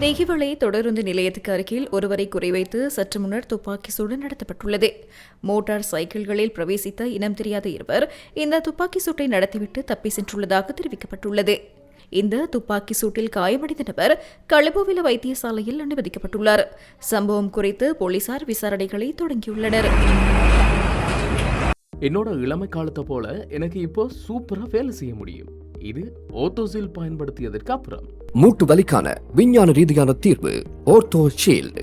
தெஹிவளை தொடருந்து நிலையத்துக்கு அருகில் ஒருவரை குறிவைத்து சற்று முன்னர் துப்பாக்கி சூடு நடத்தப்பட்டுள்ளது. மோட்டார் சைக்கிள்களில் பிரவேசித்த இனம் தெரியாத இருவர் இந்த துப்பாக்கி சூட்டை நடத்திவிட்டு தப்பி சென்றுள்ளதாக தெரிவிக்கப்பட்டுள்ளது. இந்த துப்பாக்கி சூட்டில் காயமடைந்த நபர் களபோவில வைத்தியசாலையில் அனுமதிக்கப்பட்டுள்ளார். சம்பவம் குறித்து போலீசார் விசாரணைகளை தொடங்கியுள்ளனர். என்னோட இளமை காலத்தை போல எனக்கு இப்போ சூப்பரா வேலை செய்ய முடியும். இது ஓத்தோசில் பயன்படுத்தியதற்கு அப்புறம் மூட்டு வலிக்கான விஞ்ஞான ரீதியான தீர்வு ஓர்த்தோ ஷீல்டு